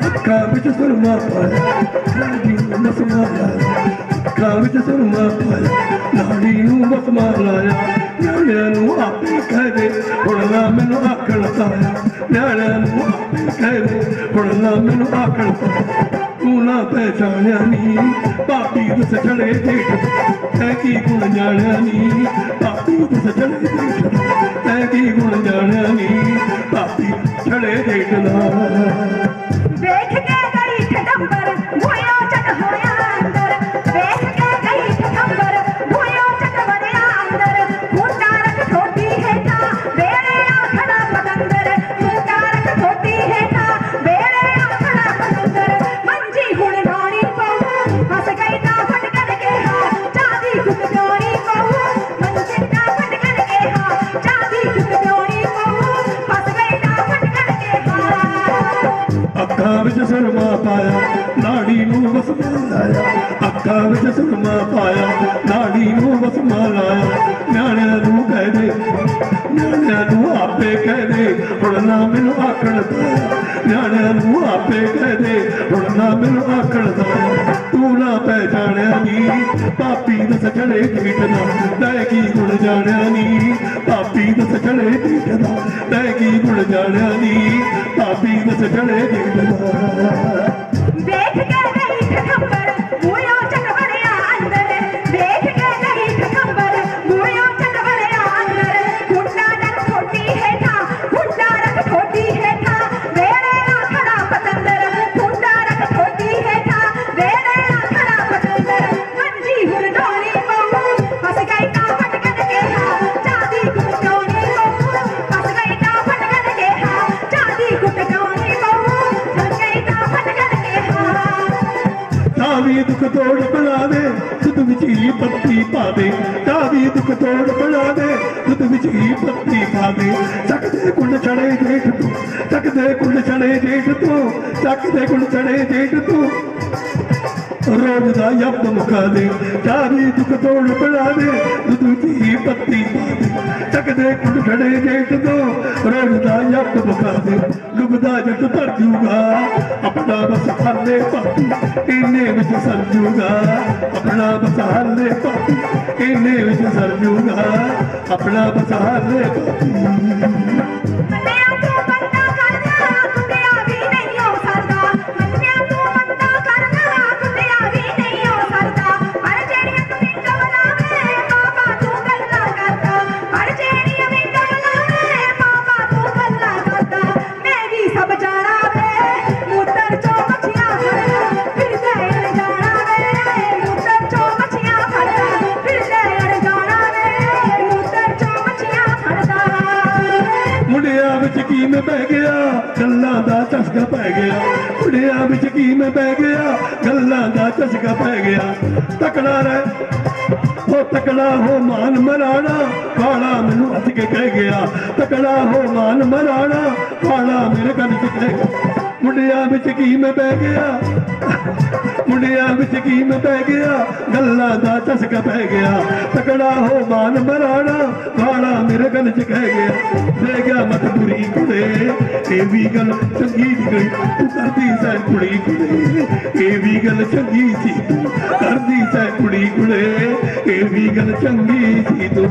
ਅੱਖਾਂ ਵਿੱਚ ਸੁਰਮਾ ਪਾਇਆ ਨੂੰ ਮਸਮਾ ਲਾਇਆ ਅੱਖਾਂ ਵਿੱਚ ਸੁਰਮਾ ਪਾਇਆ ਨੂੰ ਮਸਮਾ ਲਾਇਆ ਨਿਆਣਿਆਂ ਨੂੰ ਆਪੇ ਕਹਿ ਹੁਣ ਨਾ ਮੈਨੂੰ ਆਖਣ ਤਾਇਆ। ਨਿਆਣਿਆਂ ਨੂੰ ਆਪੇ ਕਹਿ ਹੁਣ ਨਾ ਮੈਨੂੰ ਆਖਣ ਤਾਇਆ। ਤੂੰ ਨਾ ਪਹਿਚਾਣਿਆ ਨੀ ਪਾਪੀ ਦਸ ਚੜੇ ਦੇਖ। ਤੈ ਕੀ ਗੁਣ ਜਾਣਿਆ ਨੀ ਪਾਪੀ ਦਸ ਚੜੇ ਦੇਖ। ਤੈ ਕੀ ਗੁਣ ਜਾਣਿਆ ਨੀ ਪਾਪੀ ਚੜੇ ਦੇਖਦਾ ਵੇਖ ਅੱਖਾਂ ਵਿੱਚ ਸੁਰਮਾ ਪਾਇਆ, ਨਾੜੀ ਨੂੰ ਵਸਮਾ ਲਾਇਆ, ਅੱਖਾਂ ਵਿੱਚ ਸੁਰਮਾ ਪਾਇਆ, ਨਾੜੀ ਨੂੰ ਵਸਮਾ ਲਾਇਆ। ਨਿਆਣਿਆਂ ਨੂੰ ਕਹਿ ਦੇ, ਨਿਆਣਿਆਂ ਨੂੰ ਆਪੇ ਕਹਿ ਦੇ, ਹੁਣ ਨਾ ਮੈਨੂੰ ਆਖਣ ਤਾਇਆ ਨਿਆਣਿਆਂ ਨੂੰ ਆਪੇ ਕਹਿ ਦੇ, ਹੁਣ ਨਾ ਮੈਨੂੰ ਆਖਣ ਤਾਇਆ ਤੂੰ ਨਾ ਪਹਿਚਾਣਿਆ ਨੀ, ਪਾਪੀ ਦਸ ਚੜੇ ਕੀਟਨਾ ਤੈ ਕੀ ਗੁਣ ਜਾਣਿਆ ਨੀ, ਪਾਪੀ ਦਸ ਚੜੇ ਕੀਟਨਾ ਤੈ ਕੀ ਗੁਣ ਜਾਣਿਆ ਨੀ, ਪਾਪੀ ਦਸ ਚੜੇ ਵਿੱਚ ਹੀ ਪੱਤੀ ਪਾ ਦੇ। ਦੁੱਖ ਤੋੜ ਬਣਾ ਦੁੱਧ ਵਿੱਚ ਹੀ ਪੱਤੀ ਪਾ ਦੇ। ਕੁੰਡ ਛੜੇ ਜੇਠ ਤੂੰ, ਚੱਕਦੇ ਕੁੰਡ ਛੜੇ ਜੇਠ ਤੂੰ, ਚੱਕਦੇ ਕੁੰਡ ਛੜੇ ਜੇਠ ਤੂੰ। ਰੋਜ਼ ਦਾ ਯੱਬ ਮੁਕਾ ਦੇ ਚਾਰੀ ਦੁੱਖ ਤੋੜ ਬਣਾ ਦੇ, ਦੁੱਧ ਵਿੱਚ ਹੀ ਪੱਤੀ ਪਾ ਦੇ। ਕੁੰਡ ਛੜੇ ਜੇਠ ਤੂੰ, ਰੋਜ਼ ਦਾ ਯੱਬ ਮੁਕਾ ਦੇ। ਡੁੱਬਦਾ ਜੱਟ ਭਰ ਜੂਗਾ ਆਪਣਾ ਬਸ ਹਾਲੇ ਪਾਪੀ ਇਹਨੇ ਵਿੱਚ ਸਰ ਜੂਗਾ ਆਪਣਾ ਬਸ ਹਾਲੇ ਪਾਪੀ ਇਹਨੇ ਵਿੱਚ ਸਰ ਜੂਗਾ ਆਪਣਾ ਬਸ ਹਾਲੇ ਪਾਪੀ ਮੈਂ ਬਹਿ ਗਿਆ? ਗੱਲਾਂ ਦਾ ਚਸਕਾ ਪੈ ਗਿਆ। ਮੁੰਡਿਆਂ ਵਿੱਚ ਕੀ ਮੈਂ ਬਹਿ ਗਿਆ? ਗੱਲਾਂ ਦਾ ਚਸਕਾ ਪੈ ਗਿਆ। ਤਕੜਾ ਰਹਿ। ਉਹ ਤਕੜਾ ਹੋ ਮਾਨ ਮਰਾਣਾ ਕਾਲਾ ਮੈਨੂੰ ਹੱਥ ਕੇ ਕਹਿ ਗਿਆ। ਤਕੜਾ ਹੋ ਮਾਨ ਮਰਾਣਾ ਕਾਲਾ ਮੇਰੇ ਕੰਨ ਚ ਕਹਿ ਗਿਆ। ਮੁੰਡਿਆਂ ਵਿੱਚ ਕੀ ਮੈਂ ਪੈ ਗਿਆ? ਮੁੰਡਿਆਂ ਵਿੱਚ ਕੀ ਮੈਂ ਪੈ ਗਿਆ? ਗੱਲਾਂ ਦਾ ਚਸਕਾ ਪੈ ਗਿਆ। ਤਕੜਾ ਹੋ ਮਾਨ ਮਰਾਣਾ ਕਾਲਾ ਮੇਰੇ ਗਲ ਚ ਕਹਿ ਗਿਆ। ਦੇ ਗਿਆ ਮਤ ਬੁਰੀ ਇਹ ਵੀ ਗੱਲ ਚੰਗੀ ਨਿਕਲੀ ਤੂੰ ਕਰਦੀ ਸੈ ਕੁੜੀ ਕੁੜੇ ਇਹ ਵੀ ਗੱਲ ਚੰਗੀ ਸੀ ਤੂੰ ਕਰਦੀ ਸੈ ਕੁੜੀ ਕੁੜੇ ਇਹ ਵੀ ਗੱਲ ਚੰਗੀ ਸੀ ਤੂੰ